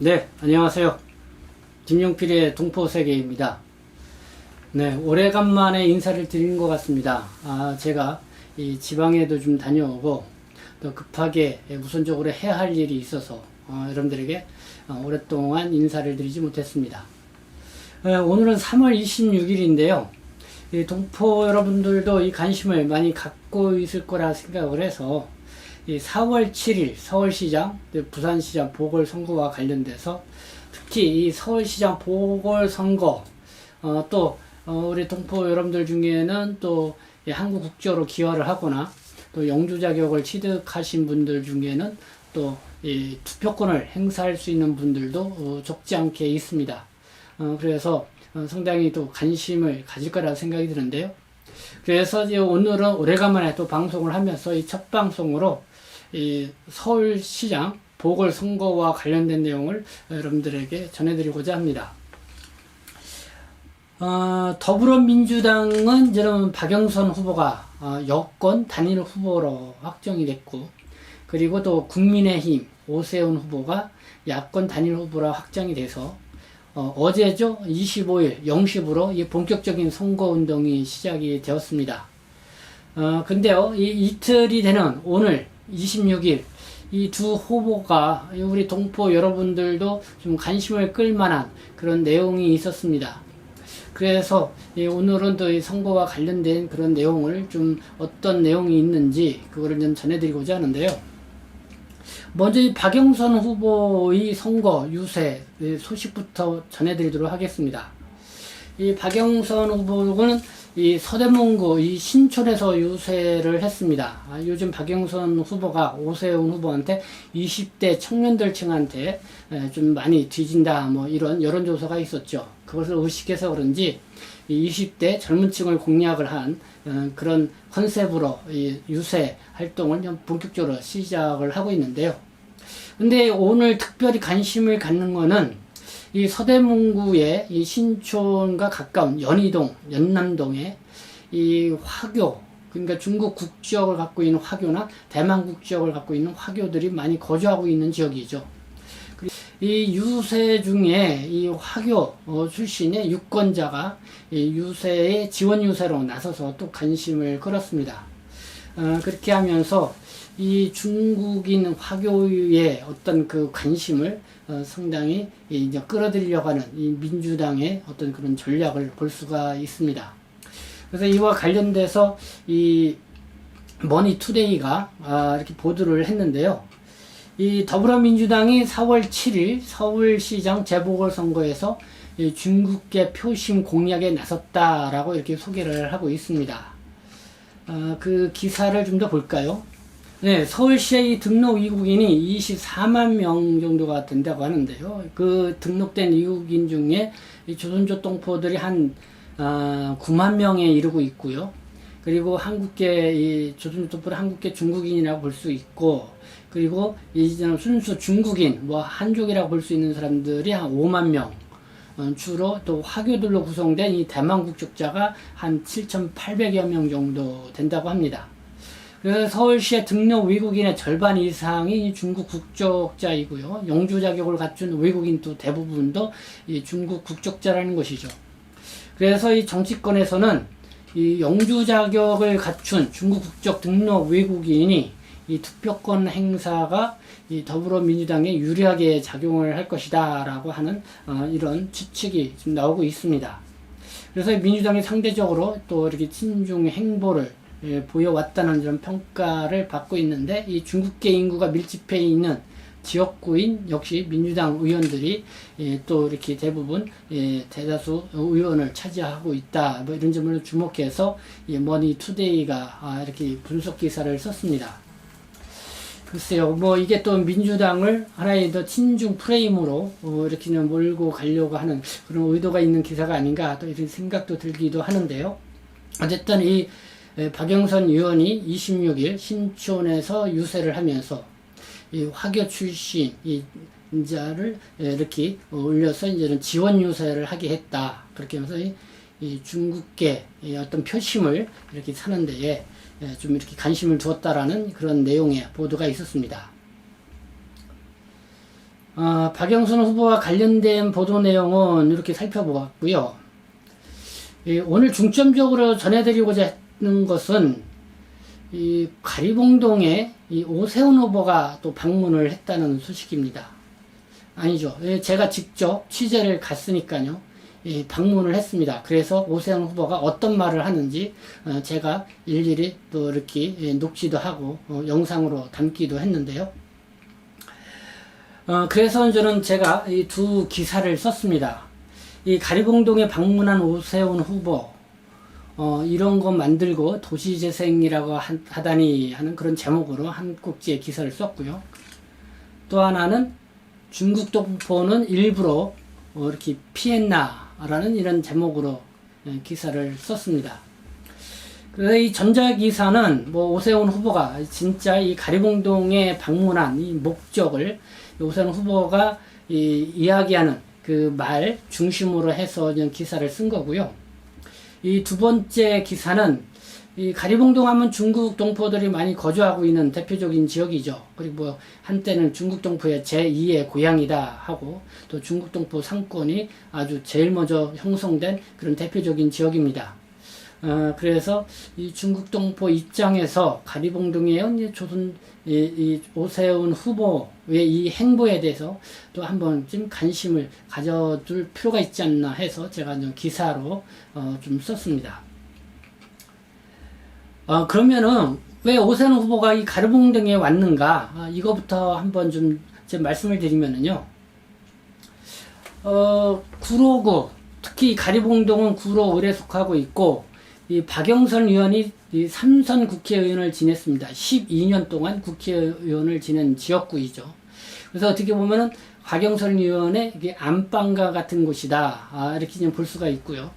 네, 안녕하세요. 김용필의 동포세계입니다. 네, 오래간만에 인사를 드린 것 같습니다. 아, 제가 이 지방에도 좀 다녀오고 또 급하게 우선적으로 해야 할 일이 있어서 어, 여러분들에게 어, 오랫동안 인사를 드리지 못했습니다. 어, 오늘은 3월 26일인데요. 이 동포 여러분들도 이 관심을 많이 갖고 있을 거라 생각을 해서 이 4월 7일 서울시장, 네, 부산시장 보궐선거와 관련돼서 특히 이 서울시장 보궐선거 어, 또 어, 우리 동포 여러분들 중에는 또이 한국 국적으로 기여를 하거나 또 영주 자격을 취득하신 분들 중에는 또이 투표권을 행사할 수 있는 분들도 어, 적지 않게 있습니다. 어, 그래서 어, 상당히 또 관심을 가질 거라고 생각이 드는데요. 그래서 이제 오늘은 오래간만에 또 방송을 하면서 이 첫 방송으로 이 서울시장 보궐선거와 관련된 내용을 여러분들에게 전해드리고자 합니다. 어, 더불어민주당은 저는 박영선 후보가 어, 여권 단일 후보로 확정이 됐고, 그리고 또 국민의힘 오세훈 후보가 야권 단일 후보로 확정이 돼서 어, 제죠 25일 0시부로 이 본격적인 선거운동이 시작이 되었습니다. 어, 근데요, 이 이틀이 되는 오늘 26일 이 두 후보가 우리 동포 여러분들도 좀 관심을 끌만한 그런 내용이 있었습니다. 그래서 이 오늘은 또이 선거와 관련된 그런 내용을 좀 어떤 내용이 있는지 그거를 좀 전해드리고자 하는데요. 먼저 이 박영선 후보의 선거 유세 소식부터 전해드리도록 하겠습니다. 이 박영선 후보는 이 서대문구 이 신촌에서 유세를 했습니다. 아, 요즘 박영선 후보가 오세훈 후보한테 20대 청년들 층한테 에, 좀 많이 뒤진다 뭐 이런 여론조사가 있었죠. 그것을 의식해서 그런지 이 20대 젊은 층을 공략을 한 어, 그런 컨셉으로 이 유세 활동을 좀 본격적으로 시작을 하고 있는데요. 근데 오늘 특별히 관심을 갖는 거는 이 서대문구의 이 신촌과 가까운 연희동, 연남동에 이 화교, 그러니까 중국 국적을 갖고 있는 화교나 대만 국적을 갖고 있는 화교들이 많이 거주하고 있는 지역이죠. 이 유세 중에 이 화교 어, 출신의 유권자가 이 유세의 지원 유세로 나서서 또 관심을 끌었습니다. 어, 그렇게 하면서 이 중국인 화교의 어떤 그 관심을 어, 상당히 이제 끌어들이려고 하는 이 민주당의 어떤 그런 전략을 볼 수가 있습니다. 그래서 이와 관련돼서 이 머니투데이가 아, 이렇게 보도를 했는데요. 이 더불어민주당이 4월 7일 서울시장 재보궐선거에서 중국계 표심 공략에 나섰다라고 이렇게 소개를 하고 있습니다. 어, 그 기사를 좀 더 볼까요? 네, 서울시의 등록 이국인이 24만 명 정도가 된다고 하는데요. 그 등록된 이국인 중에 조선족 동포들이 한 어, 9만 명에 이르고 있고요. 그리고 한국계 이 조선족 동포를 한국계 중국인이라고 볼 수 있고, 그리고 이제는 순수 중국인, 뭐 한족이라고 볼 수 있는 사람들이 한 5만 명. 어, 주로 또 화교들로 구성된 이 대만 국적자가 한 7,800여 명 정도 된다고 합니다. 그래서 서울시의 등록 외국인의 절반 이상이 중국 국적자이고요. 영주 자격을 갖춘 외국인도 대부분도 이 중국 국적자라는 것이죠. 그래서 이 정치권에서는 이 영주 자격을 갖춘 중국 국적 등록 외국인이 이 투표권 행사가 이 더불어민주당에 유리하게 작용을 할 것이다라고 하는 어, 이런 추측이 지금 나오고 있습니다. 그래서 민주당이 상대적으로 또 이렇게 친중 행보를 예, 보여왔다는 이런 평가를 받고 있는데 이 중국계 인구가 밀집해 있는 지역구인 역시 민주당 의원들이 예, 또 이렇게 대부분 예, 대다수 의원을 차지하고 있다 뭐 이런 점을 주목해서 이 머니투데이가 아, 이렇게 분석 기사를 썼습니다. 글쎄요, 뭐 이게 또 민주당을 하나의 더 친중 프레임으로 어, 이렇게 몰고 가려고 하는 그런 의도가 있는 기사가 아닌가 또 이런 생각도 들기도 하는데요. 어쨌든 이 예, 박영선 의원이 26일 신촌에서 유세를 하면서 이 화교 출신 이 인자를 예, 이렇게 올려서 이제는 지원 유세를 하게 했다. 그렇게 하면서 이, 이 중국계 어떤 표심을 이렇게 사는 데에 예, 좀 이렇게 관심을 두었다라는 그런 내용의 보도가 있었습니다. 어, 박영선 후보와 관련된 보도 내용은 이렇게 살펴보았고요. 이 오늘 중점적으로 전해드리고자 하는 것은 이 가리봉동에 이 오세훈 후보가 또 방문을 했다는 소식입니다. 아니죠. 예, 제가 직접 취재를 갔으니까요. 예, 방문을 했습니다. 그래서 오세훈 후보가 어떤 말을 하는지 어, 제가 일일이 또 이렇게 예, 녹취도 하고 어, 영상으로 담기도 했는데요. 어, 그래서 저는 제가 이 두 기사를 썼습니다. 이 가리봉동에 방문한 오세훈 후보, 어, 이런 거 만들고 도시재생이라고 한- 하다니 하는 그런 제목으로 한 꼭지의 기사를 썼고요. 또 하나는 중국 동포는 일부러 어, 이렇게 피했나라는 이런 제목으로 예, 기사를 썼습니다. 그래서 이 전자 기사는 뭐 오세훈 후보가 진짜 이 가리봉동에 방문한 이 목적을 오세훈 후보가 이 이야기하는 그 말 중심으로 해서 기사를 쓴 거고요. 이 두 번째 기사는 이 가리봉동 하면 중국 동포들이 많이 거주하고 있는 대표적인 지역이죠. 그리고 뭐 한때는 중국 동포의 제2의 고향이다 하고 또 중국 동포 상권이 아주 제일 먼저 형성된 그런 대표적인 지역입니다. 어, 그래서 이 중국 동포 입장에서 가리봉동의 이제 조선 이, 이 오세훈 후보의 이 행보에 대해서 또 한번 좀 관심을 가져둘 필요가 있지 않나 해서 제가 좀 기사로 어, 좀 썼습니다. 어, 그러면은 왜 오세훈 후보가 이 가리봉동에 왔는가? 아, 이거부터 한번 좀 제 말씀을 드리면은요. 어, 구로구 특히 가리봉동은 구로 을에 속하고 있고 이 박영선 의원이 이 삼선 국회의원을 지냈습니다. 12년 동안 국회의원을 지낸 지역구이죠. 그래서 어떻게 보면은 박영선 의원의 이게 안방과 같은 곳이다. 아, 이렇게 좀 볼 수가 있고요.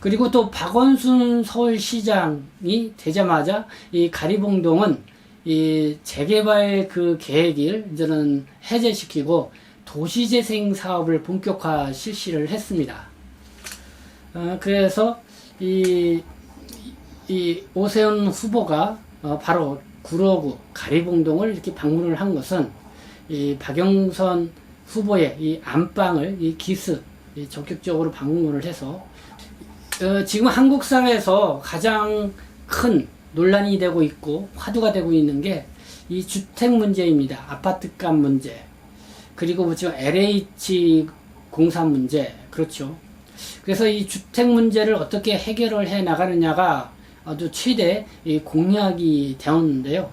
그리고 또 박원순 서울시장이 되자마자 이 가리봉동은 이 재개발 그 계획을 이제는 해제시키고 도시재생 사업을 본격화 실시를 했습니다. 어, 그래서 이, 이 오세훈 후보가 어, 바로 구로구 가리봉동을 이렇게 방문을 한 것은 이 박영선 후보의 이 안방을 이 기습 이 적극적으로 방문을 해서 어, 지금 한국 사회에서 가장 큰 논란이 되고 있고 화두가 되고 있는 게 이 주택 문제입니다. 아파트값 문제. 그리고 뭐 지금 LH 공사 문제. 그렇죠. 그래서 이 주택 문제를 어떻게 해결을 해 나가느냐가 아주 최대 이 공약이 되었는데요.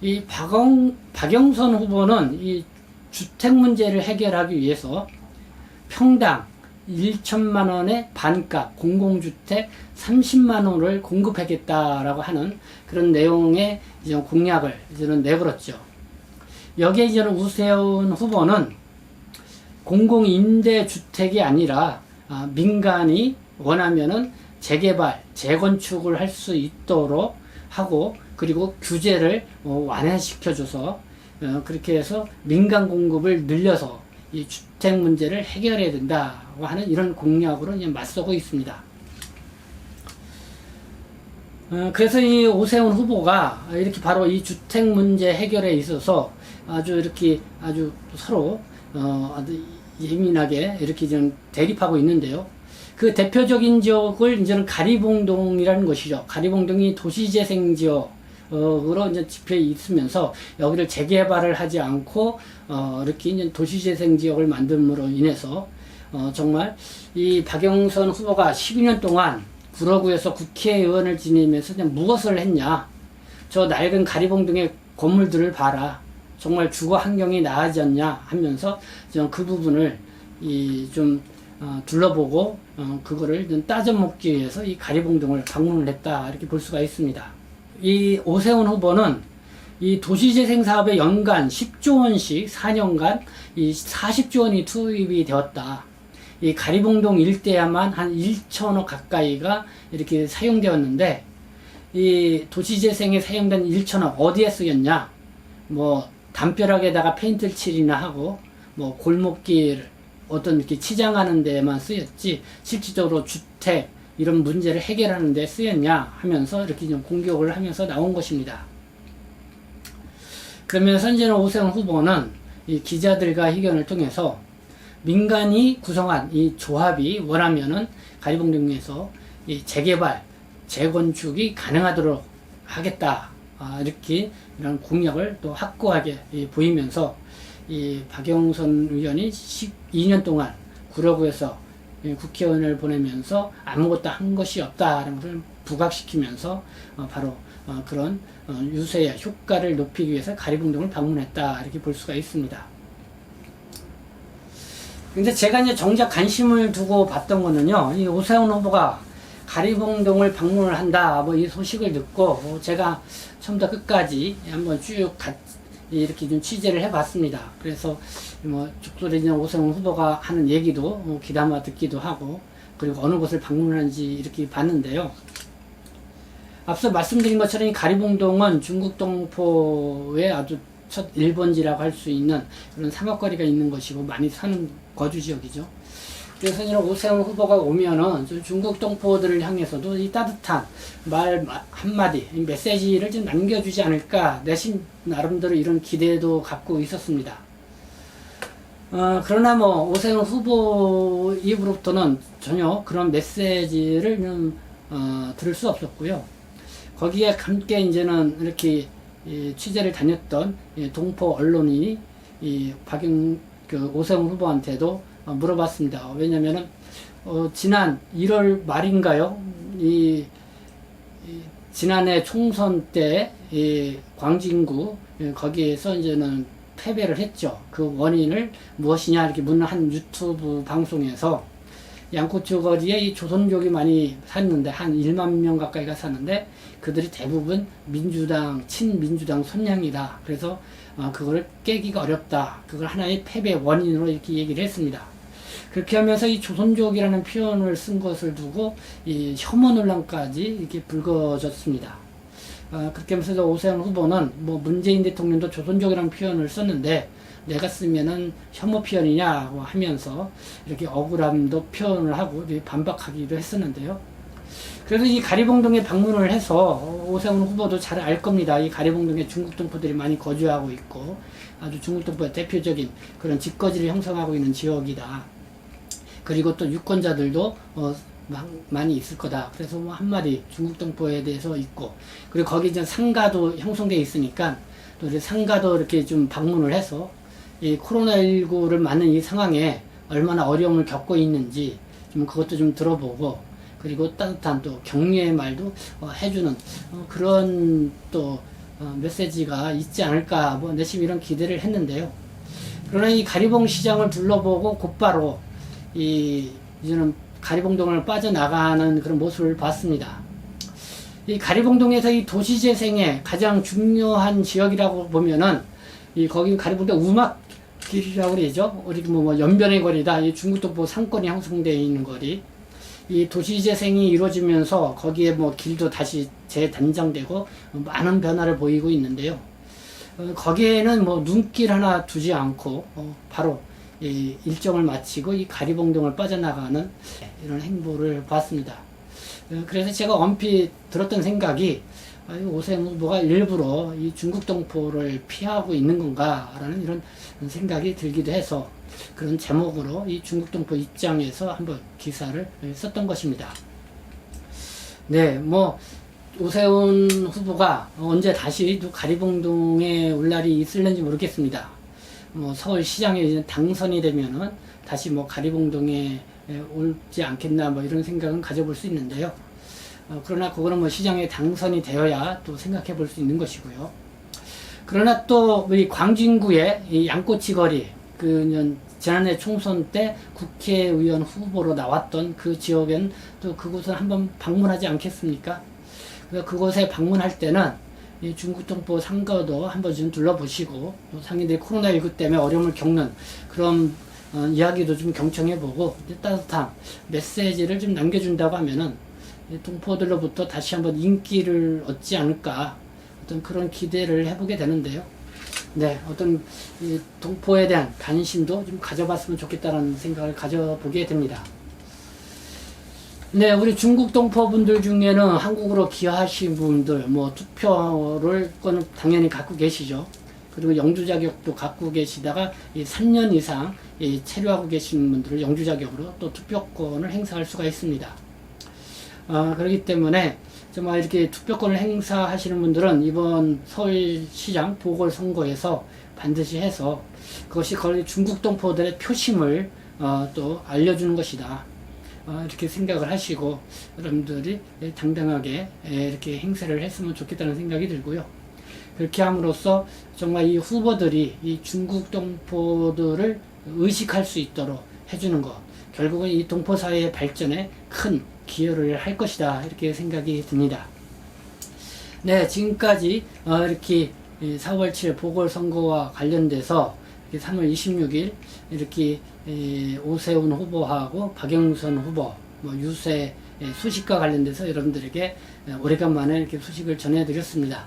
이 박영, 박영선 후보는 이 주택 문제를 해결하기 위해서 평당 1천만 원의 반값 공공주택 30만 원을 공급하겠다라고 하는 그런 내용의 공약을 이제는 내걸었죠. 여기에 이제는 우세훈 후보는 공공임대주택이 아니라 아, 민간이 원하면은 재개발, 재건축을 할 수 있도록 하고 그리고 규제를 어, 완화시켜줘서 어, 그렇게 해서 민간 공급을 늘려서 이 주택 문제를 해결해야 된다고 하는 이런 공약으로 이제 맞서고 있습니다. 어, 그래서 이 오세훈 후보가 이렇게 바로 이 주택 문제 해결에 있어서 아주 이렇게 아주 서로 어, 예민하게 이렇게 좀 대립하고 있는데요. 그 대표적인 지역을 이제는 가리봉동이라는 것이죠. 가리봉동이 도시재생 지역 으로 이제 집회에 있으면서 여기를 재개발을 하지 않고 어, 이렇게 이제 도시재생 지역을 만듦으로 인해서 어, 정말 이 박영선 후보가 12년 동안 구로구에서 국회의원을 지내면서 그냥 무엇을 했냐. 저 낡은 가리봉동의 건물들을 봐라. 정말 주거 환경이 나아졌냐 하면서 좀그 부분을 이좀 어, 둘러보고 어, 그거를 좀 따져먹기 위해서 이 가리봉동을 방문을 했다 이렇게 볼 수가 있습니다. 이 오세훈 후보는 이 도시재생 사업에 연간 10조 원씩 4년간 이 40조 원이 투입이 되었다. 이 가리봉동 일대야만 한 1천억 가까이가 이렇게 사용되었는데 이 도시재생에 사용된 1천억 어디에 쓰였냐? 뭐 담벼락에다가 페인트를 칠이나 하고 뭐 골목길 어떤 이렇게 치장하는 데만 쓰였지 실질적으로 주택 이런 문제를 해결하는 데 쓰였냐 하면서 이렇게 좀 공격을 하면서 나온 것입니다. 그러면서 이제는 오세훈 후보는 이 기자들과 의견을 통해서 민간이 구성한 이 조합이 원하면은 가리봉동에서 이 재개발, 재건축이 가능하도록 하겠다. 아, 이렇게 이런 공약을 또 확고하게 이 보이면서 이 박영선 의원이 12년 동안 구로구에서 이 국회의원을 보내면서 아무것도 한 것이 없다라는 것을 부각시키면서 어, 바로 어, 그런 어, 유세의 효과를 높이기 위해서 가리봉동을 방문했다 이렇게 볼 수가 있습니다. 근데 제가 이제 정작 관심을 두고 봤던 거는요, 이 오세훈 후보가 가리봉동을 방문을 한다, 뭐 이 소식을 듣고, 어, 제가 처음부터 끝까지 한번 쭉 가- 이렇게 좀 취재를 해봤습니다. 그래서 뭐 죽소리는 오세훈 후보가 하는 얘기도 어, 귀담아 듣기도 하고, 그리고 어느 곳을 방문하는지 이렇게 봤는데요. 앞서 말씀드린 것처럼 이 가리봉동은 중국 동포의 아주 첫 1번지라고 할 수 있는 그런 상업거리가 있는 것이고 많이 사는 거주 지역이죠. 그래서 이런 오세훈 후보가 오면은 좀 중국 동포들을 향해서도 이 따뜻한 말 마- 한마디, 이 메시지를 좀 남겨주지 않을까 내심 나름대로 이런 기대도 갖고 있었습니다. 어, 그러나 뭐 오세훈 후보 입으로부터는 전혀 그런 메시지를 좀, 어, 들을 수 없었고요. 거기에 함께 이제는 이렇게 이 취재를 다녔던 이 동포 언론인이 이 박영 그 오세훈 후보한테도 어, 물어봤습니다. 왜냐면은 어, 지난 1월 말인가요? 이, 이 지난해 총선 때이 광진구 예, 거기에서 이제는 패배를 했죠. 그 원인을 무엇이냐 이렇게 묻는 한 유튜브 방송에서 양꼬치 거리에 이 조선족이 많이 샀는데 한 1만 명 가까이가 사는데 그들이 대부분 민주당 친민주당 손양이다. 그래서 어, 그거를 깨기가 어렵다. 그걸 하나의 패배 원인으로 이렇게 얘기를 했습니다. 그렇게 하면서 이 조선족이라는 표현을 쓴 것을 두고 이 혐오 논란까지 이렇게 불거졌습니다. 어, 그렇게 하면서 오세훈 후보는 뭐 문재인 대통령도 조선족이라는 표현을 썼는데 내가 쓰면은 혐오 표현이냐고 하면서 이렇게 억울함도 표현을 하고 반박하기도 했었는데요. 그래서 이 가리봉동에 방문을 해서 오세훈 후보도 잘 알 겁니다. 이 가리봉동에 중국 동포들이 많이 거주하고 있고 아주 중국 동포의 대표적인 그런 집거지를 형성하고 있는 지역이다. 그리고 또 유권자들도 어, 마- 많이 있을 거다. 그래서 뭐 한마디 중국 동포에 대해서 있고 그리고 거기 이제 상가도 형성돼 있으니까 또 이제 상가도 이렇게 좀 방문을 해서 이 코로나19를 맞는 이 상황에 얼마나 어려움을 겪고 있는지 좀 그것도 좀 들어보고 그리고 따뜻한 또 격려의 말도 어, 해주는 어, 그런 또 어, 메시지가 있지 않을까 뭐 내심 이런 기대를 했는데요. 그러나 이 가리봉 시장을 둘러보고 곧바로 이 이제는 가리봉동을 빠져나가는 그런 모습을 봤습니다. 이 가리봉동에서 이 도시재생의 가장 중요한 지역이라고 보면은 이 거기 가리봉동 우막길이라고 그러죠. 우리 뭐, 뭐 연변의 거리다. 이 중국동포 상권이 형성되어 있는 거리. 이 도시재생이 이루어지면서 거기에 뭐 길도 다시 재단장되고 많은 변화를 보이고 있는데요. 어, 거기에는 뭐 눈길 하나 두지 않고 어, 바로 이 일정을 마치고 이 가리봉동을 빠져나가는 이런 행보를 봤습니다. 어, 그래서 제가 엄피 들었던 생각이 아, 이 오세훈 후보가 일부러 이 중국 동포를 피하고 있는 건가라는 이런 생각이 들기도 해서 그런 제목으로 이 중국 동포 입장에서 한번 기사를 썼던 것입니다. 네, 뭐 오세훈 후보가 언제 다시 또 가리봉동에 올 날이 있을는지 모르겠습니다. 뭐 서울시장에 당선이 되면은 다시 뭐 가리봉동에 에, 올지 않겠나 뭐 이런 생각은 가져볼 수 있는데요. 어, 그러나 그거는 뭐 시장에 당선이 되어야 또 생각해 볼 수 있는 것이고요. 그러나 또 우리 광진구의 이 양꼬치 거리 그 년- 지난해 총선 때 국회의원 후보로 나왔던 그 지역엔 또 그곳을 한번 방문하지 않겠습니까? 그곳에 방문할 때는 이 중국 동포 상가도 한번 좀 둘러보시고 또 상인들이 코로나19 때문에 어려움을 겪는 그런 어, 이야기도 좀 경청해보고 따뜻한 메시지를 좀 남겨준다고 하면은 이 동포들로부터 다시 한번 인기를 얻지 않을까 어떤 그런 기대를 해보게 되는데요. 네, 어떤 이 동포에 대한 관심도 좀 가져봤으면 좋겠다는 생각을 가져보게 됩니다. 네, 우리 중국 동포분들 중에는 한국으로 귀화하신 분들, 뭐 투표를 거는 당연히 갖고 계시죠. 그리고 영주 자격도 갖고 계시다가 이 3년 이상 이 체류하고 계신 분들을 영주 자격으로 또 투표권을 행사할 수가 있습니다. 아, 그렇기 때문에 정말 이렇게 투표권을 행사하시는 분들은 이번 서울시장 보궐선거에서 반드시 해서 그것이 거의 중국 동포들의 표심을 어, 또 알려주는 것이다. 어, 이렇게 생각을 하시고 여러분들이 당당하게 에, 이렇게 행세를 했으면 좋겠다는 생각이 들고요. 그렇게 함으로써 정말 이 후보들이 이 중국 동포들을 의식할 수 있도록 해주는 것. 결국은 이 동포 사회의 발전에 큰 기여를 할 것이다. 이렇게 생각이 듭니다. 네, 지금까지 어, 이렇게 이 4월 7일 보궐선거와 관련돼서 이렇게 3월 26일 이렇게 이 오세훈 후보하고 박영선 후보, 뭐 유세 예, 소식과 관련돼서 여러분들에게 예, 오래간만에 이렇게 소식을 전해드렸습니다.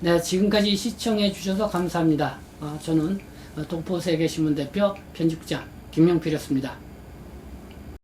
네, 지금까지 시청해 주셔서 감사합니다. 어, 저는 어, 동포세계신문 대표 편집장 김용필이었습니다.